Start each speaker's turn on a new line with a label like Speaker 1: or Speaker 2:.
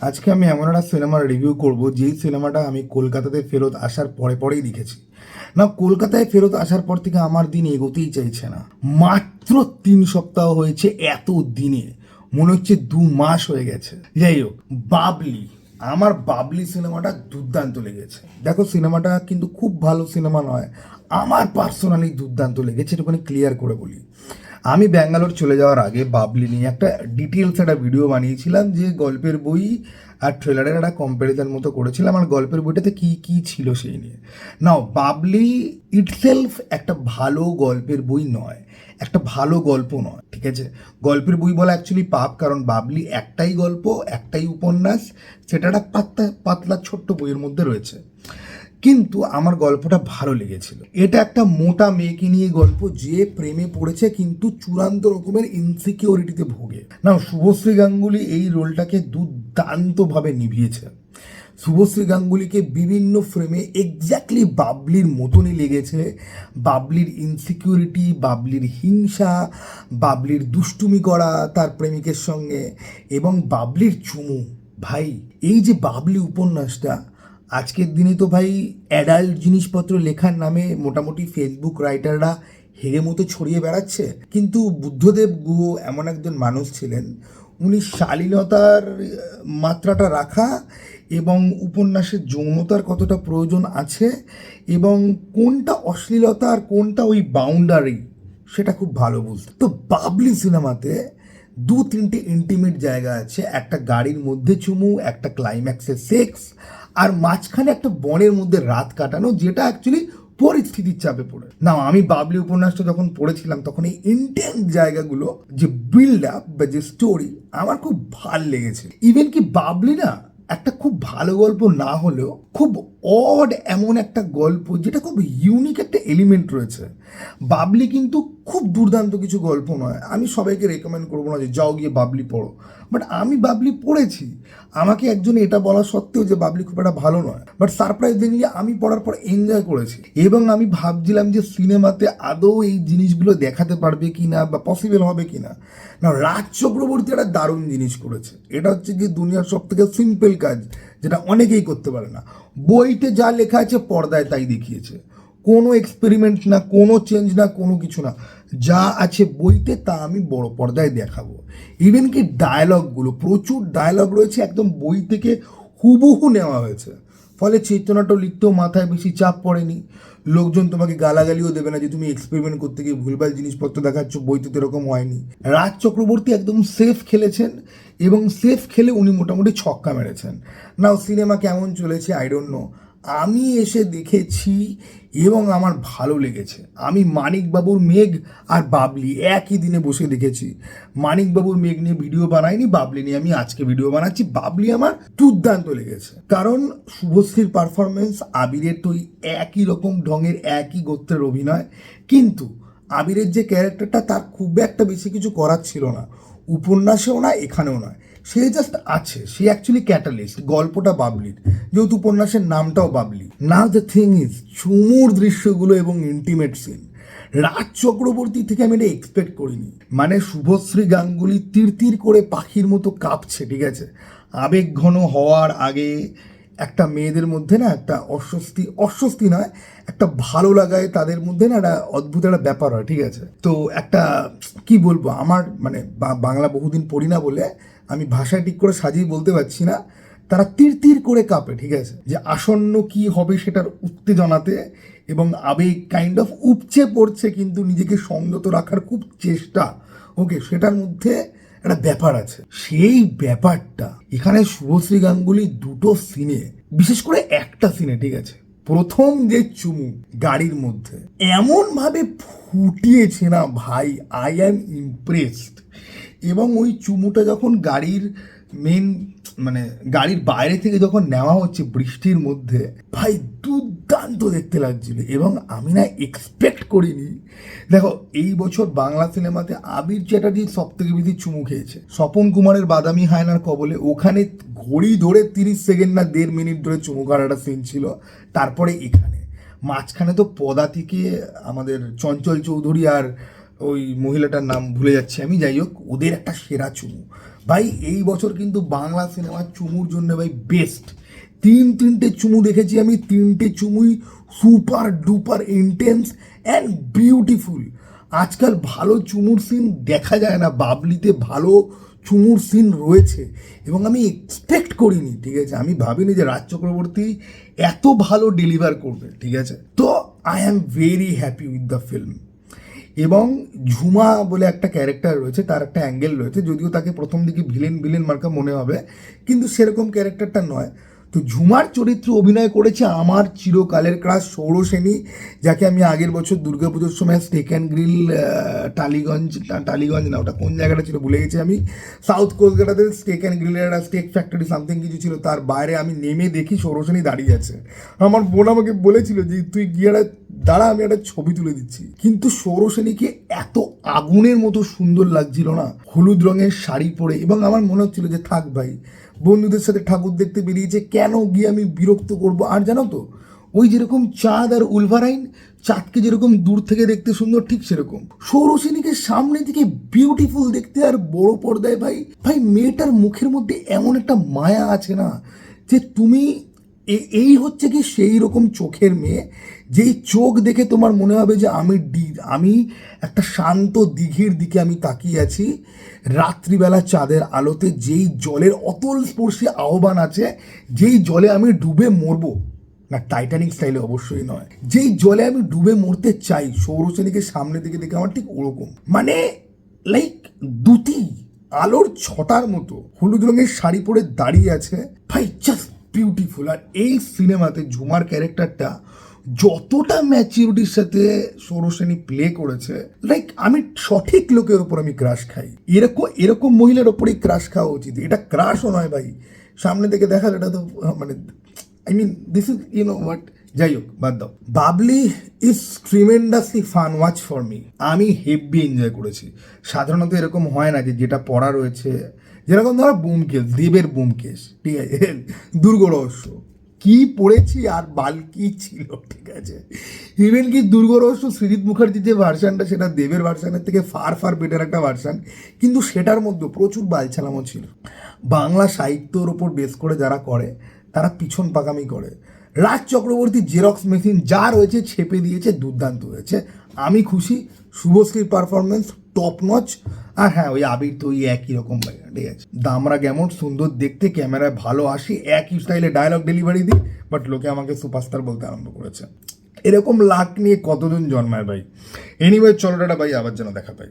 Speaker 1: আজকে আমি এমন একটা সিনেমার রিভিউ করব, যেই সিনেমাটা আমি কলকাতাতে ফেরত আসার পরে পরেই দেখেছি। না, কলকাতায় ফেরত আসার পর থেকে আমার দিন এগোতেই চাইছে না। মাত্র তিন সপ্তাহ হয়েছে এত দিনে। মনে হচ্ছে দু মাস হয়ে গেছে। যাই হোক, বাবলি, আমার বাবলি সিনেমাটা দুর্দান্ত লেগেছে। দেখো, সিনেমাটা কিন্তু খুব ভালো সিনেমা নয়, আমার পার্সোনালি দুর্দান্ত লেগেছে এটুখানি ক্লিয়ার করে বলি। আমি ব্যাঙ্গালোর চলে যাওয়ার আগে বাবলি নিয়ে একটা ডিটেলস একটা ভিডিও বানিয়েছিলাম যে গল্পের বই আর ট্রেলারের একটা কম্প্যারিজন মতো করেছিলাম আর গল্পের বইটাতে কি কি ছিল সেই নিয়ে। নাও বাবলি ইটসেলফ একটা ভালো গল্পের বই নয়, একটা ভালো গল্প নয়, ঠিক আছে? গল্পের বই বলা অ্যাকচুয়ালি পাপ, কারণ বাবলি একটাই গল্প, একটাই উপন্যাস, সেটা একটা পাতলা পাতলা ছোট্ট বইয়ের মধ্যে রয়েছে। কিন্তু আমার গল্পটা ভালো লেগেছিল। এটা একটা মোটা মেয়েকে নিয়ে গল্প যে প্রেমে পড়েছে কিন্তু চূড়ান্ত রকমের ইনসিকিউরিটিতে ভোগে। না শুভশ্রী গাঙ্গুলি এই রোলটাকে দুর্দান্তভাবে নিভিয়েছে। শুভশ্রী গাঙ্গুলিকে বিভিন্ন ফ্রেমে এক্স্যাক্টলি বাবলির মতনই লেগেছে। বাবলির ইনসিকিউরিটি বাবলির হিংসা, বাবলির দুষ্টুমি করা তার প্রেমিকের সঙ্গে এবং বাবলির চুমু। ভাই, এই যে বাবলি উপন্যাসটা আজকের দিনে তো ভাই অ্যাডাল্ট জিনিসপত্র লেখার নামে মোটামুটি ফেসবুক রাইটাররা হেগে মতো ছড়িয়ে বেড়াচ্ছে। কিন্তু বুদ্ধদেব গুহ এমন একজন মানুষ ছিলেন, উনি শালীনতার মাত্রাটা রাখা এবং উপন্যাসের যৌনতার কতটা প্রয়োজন আছে এবং কোনটা অশ্লীলতা আর কোনটা ওই বাউন্ডারি সেটা খুব ভালো বুঝতে। তো বাবলি সিনেমাতে দু তিনটে ইন্টিমেট জায়গা আছে, একটা গাড়ির মধ্যে চুমু, একটা ক্লাইম্যাক্সে সেক্স আর মাঝখানে একটা বনের মধ্যে রাত কাটানো যেটা অ্যাকচুয়ালি পরিস্থিতির চাপে পড়ে। না আমি বাবলি উপন্যাসটা যখন পড়েছিলাম, তখন এই ইন্টেন্স জায়গাগুলো, যে বিল্ড আপ বা যে স্টোরি আমার খুব ভালো লেগেছে ইভেন কি বাবলি না, একটা খুব ভালো গল্প না হলেও খুব অড এমন একটা গল্প, যেটা খুব ইউনিক একটা এলিমেন্ট রয়েছে। বাবলি কিন্তু খুব দুর্দান্ত কিছু গল্প নয়। আমি সবাইকে রেকমেন্ড করব না যে যাও গিয়ে বাবলি পড়ো। বাট আমি বাবলি পড়েছি। আমাকে একজন এটা বলা সত্ত্বেও যে বাবলি খুব একটা ভালো নয়। বাট সারপ্রাইজিংলি আমি পড়ার পর এনজয় করেছি। এবং আমি ভাবছিলাম যে সিনেমাতে আদৌ এই জিনিসগুলো দেখাতে পারবে কি না বা পসিবল হবে কি না না রাজ চক্রবর্তী একটা দারুণ জিনিস করেছে। এটা হচ্ছে যে দুনিয়ার সব থেকে সিম্পল কাজ, যেটা অনেকেই করতে পারে না। বইতে যা লেখা আছে পর্দায় তাই দেখিয়েছে। কোনো এক্সপেরিমেন্ট না, কোনো চেঞ্জ না, কোনো কিছু না। যা আছে বইতে তা আমি বড় পর্দায় দেখাবো। ইভেন কি ডায়লগগুলো প্রচুর ডায়লগ রয়েছে একদম বই থেকে হুবহু নেওয়া হয়েছে। ফলে চেতনাটা লিখতেও মাথায় বেশি চাপ পড়েনি। লোকজন তোমাকে গালাগালিও দেবে না যে তুমি এক্সপেরিমেন্ট করতে গিয়ে ভুলভাল জিনিসপত্র দেখাচ্ছ, বইতে তো এরকম হয়নি। রাজ চক্রবর্তী একদম সেফ খেলেছেন এবং সেফ খেলে উনি মোটামুটি ছক্কা মেরেছেন। নাও সিনেমা কেমন চলেছে? আই ডোন্ট নো আমি এসে দেখেছি এবং আমার ভালো লেগেছে। আমি মানিকবাবুর মেঘ আর বাবলি একই দিনে বসে দেখেছি। মানিকবাবুর মেঘ নিয়ে ভিডিও বানাইনি, বাবলি নিয়ে আমি আজকে ভিডিও বানাচ্ছি। বাবলি আমার দুর্দান্ত লেগেছে। কারণ শুভশ্রীর পারফরমেন্স আবিরের তো একই রকম ঢঙের, একই গোত্রের অভিনয়। কিন্তু আবিরের যে ক্যারেক্টারটা তার খুব একটা বেশি কিছু করার ছিল না। উপন্যাসেও না, এখানেও নয়। সে জাস্ট আছে, সে অ্যাকচুয়ালি ক্যাটালিস্ট গল্পটা বাবলির যেহেতু উপন্যাসের নামটাও বাবলি না দ্য থিং ইজ চুমুর দৃশ্যগুলো এবং ইন্টিমেট সিন রাজ চক্রবর্তী থেকে আমি এটা এক্সপেক্ট করিনি। মানে শুভশ্রী গাঙ্গুলি তীর তীর করে পাখির মতো কাঁপছে, ঠিক আছে? আবেগ ঘন হওয়ার আগে একটা মেয়েদের মধ্যে না একটা অস্বস্তি অস্বস্তি নয়, একটা ভালো লাগায় তাদের মধ্যে না একটা অদ্ভুত একটা ব্যাপার হয়, ঠিক আছে? তো একটা, কি বলব, আমার মানে বাংলা বহুদিন পড়ি না বলে আমি ভাষায় ঠিক করে সাজিয়ে বলতে পারছি না। তারা তীর তীর করে কাঁপে, ঠিক আছে? যে আসন্ন কি হবে সেটার উত্তেজনাতে এবং আবেগ কাইন্ড অফ উপচে পড়ছে কিন্তু নিজেকে সংযত রাখার খুব চেষ্টা। ওকে সেটার মধ্যে একটা ব্যাপার আছে। সেই ব্যাপারটা এখানে শুভশ্রী গাঙ্গুলি দুটো সিনে বিশেষ করে একটা সিনে ঠিক আছে? প্রথম যে চুমু গাড়ির মধ্যে এমন ভাবে ফুটিয়েছে না ভাই আই অ্যাম ইমপ্রেসড এবং ওই চুমুটা যখন গাড়ির মেন মানে গাড়ির বাইরে থেকে যখন নেওয়া হচ্ছে বৃষ্টির মধ্যে, ভাই দুর্দান্ত দেখতে লাগছিল। এবং আমি না এক্সপেক্ট করিনি। দেখো, এই বছর বাংলা সিনেমাতে আবির চ্যাটার্জি সব থেকে বেশি চুমু খেয়েছে। স্বপন কুমারের বাদামি হায়নার কবলে ওখানে ঘড়ি ধরে তিরিশ সেকেন্ড না দেড় মিনিট ধরে চুমু খাওয়ার একটা সিন ছিল, তারপরে এখানে। মাঝখানে তো পদাতিকে আমাদের চঞ্চল চৌধুরী আর ওই মহিলাটার নাম ভুলে যাচ্ছি আমি, যাই হোক, ওদের একটা সেরা চুমু। ভাই, এই বছর কিন্তু বাংলা সিনেমার চুমুর জন্য ভাই বেস্ট তিন তিনটে চুমু দেখেছি আমি, তিনটে চুমুই super duper intense and beautiful আজকাল ভালো চুমুর সিন দেখা যায় না, বাবলিতে ভালো চুমুর সিন রয়েছে। এবং আমি এক্সপেক্ট করিনি, ঠিক আছে? আমি ভাবিনি যে রাজ চক্রবর্তী এত ভালো ডেলিভার করবে, ঠিক আছে? তো I am very happy with the film এবং ঝুমা বলে একটা ক্যারেক্টার রয়েছে, তার একটা অ্যাঙ্গেল রয়েছে, যদিও তাকে প্রথম দিকে ভিলেন ভিলেন মার্কা মনে হবে, কিন্তু সেরকম ক্যারেক্টারটা নয়। তো ঝুমার চরিত্রে অভিনয় করেছে আমার চিরকালের ক্লাস সৌরসেনী, যাকে আমি আগের বছর দুর্গাপুজোর সময় steak and grill Tollygunge Tollygunge না, ওটা কোন জায়গাটা ছিল ভুলে গেছি আমি সাউথ কলকাতাতে স্টেক অ্যান্ড গ্রিলের একটা স্টেক ফ্যাক্টরি সামথিং কিছু ছিল, তার বাইরে আমি নেমে দেখি সৌরসেনী দাঁড়িয়ে আছে। আমার বোন আমাকে বলেছিল যে, তুই গিয়ে দাঁড়া, আমি একটা ছবি তুলে দিচ্ছি। কিন্তু সৌরসেনীকে এত আগুনের মতো সুন্দর লাগছিল না? হলুদ রঙের শাড়ি পরে এবং আমার মনে হচ্ছিল যে, থাক ভাই, বন্ধুদের সাথে ঠাকুর দেখতে বেরিয়েছে, কেন গিয়ে আমি বিরক্ত করব? আর জানো তো, ওই যেরকম চাঁদ আর উলভারাইন, চাঁদকে যেরকম দূর থেকে দেখতে সুন্দর, ঠিক সেরকম। সৌরসেনীকে সামনে থেকে বিউটিফুল দেখতে আর বড় পর্দায় ভাই ভাই, মেয়েটার মুখের মধ্যে এমন একটা মায়া আছে না, যে তুমি এই হচ্ছে কি সেই রকম চোখের মেয়ে, যেই চোখ দেখে তোমার মনে হবে যে আমি ডি, আমি একটা শান্ত দিঘির দিকে আমি তাকিয়ে আছি। রাত্রিবেলা চাঁদের আলোতে যেই জলের অতল স্পর্শী আহ্বান আছে, যেই জলে আমি ডুবে মরবো, না টাইটানিক স্টাইলে অবশ্যই নয়, যেই জলে আমি ডুবে মরতে চাই সৌরসেনীকে সামনে দিকে দেখে আমার ঠিক ওরকম। মানে লাইক দুটি আলোর ছটার মতো, হলুদ রঙের শাড়ি পরে দাঁড়িয়ে আছে। ভাই জাস্ট বিউটিফুল আর এই সিনেমাতে ঝুমার ক্যারেক্টারটা যতটা ম্যাচিউরিটির সাথে সৌরসেনী প্লে করেছে লাইক আমি সঠিক লোকের ওপর আমি ক্রাশ খাই। এরকম এরকম মহিলার ওপরেই ক্রাশ খাওয়া উচিত। এটা ক্রাশও নয় ভাই। সামনে থেকে দেখা এটা তো মানে I mean this is you know what যাই হোক, বাদ দাও। Babli is tremendously fun watch for me আমি হেভি এনজয় করেছি। সাধারণত এরকম হয় না যে যেটা পড়া রয়েছে। যেরকম ধরো বুমকেশ দেবের বুমকেশ ঠিক আছে? দুর্গ রহস্য। কি পড়েছি আর বালকি ছিল, ঠিক আছে? ইভেন কি দুর্গ রহস্য সৃজিৎ মুখার্জির যে ভার্সানটা সেটা দেবের ভার্সানের থেকে ফার ফার বেটার একটা ভার্সান কিন্তু সেটার মধ্যে প্রচুর বালছালামও ছিল। বাংলা সাহিত্যর ওপর বেস করে যারা করে, তারা পিছন পাকামি করে। রাজ চক্রবর্তী জেরক্স মেশিন যা রয়েছে ছেপে দিয়েছে, দুর্দান্ত হয়েছে। আমি খুশি, শুভশ্রীর পারফরমেন্স টপ নচ আর হ্যাঁ ওই আবির তো ওই একই রকম ঠিক আছে। দামরা কেমন, সুন্দর, দেখতে, ক্যামেরায় ভালো আসি একই স্টাইলে ডায়লগ ডেলিভারি দিই বাট লোকে আমাকে সুপারস্টার বলতে আরম্ভ করেছে। এরকম লাক নিয়ে কতজন জন্মায় ভাই? এনিওয়ে চলো ভাই, আবার যেন দেখা পাই।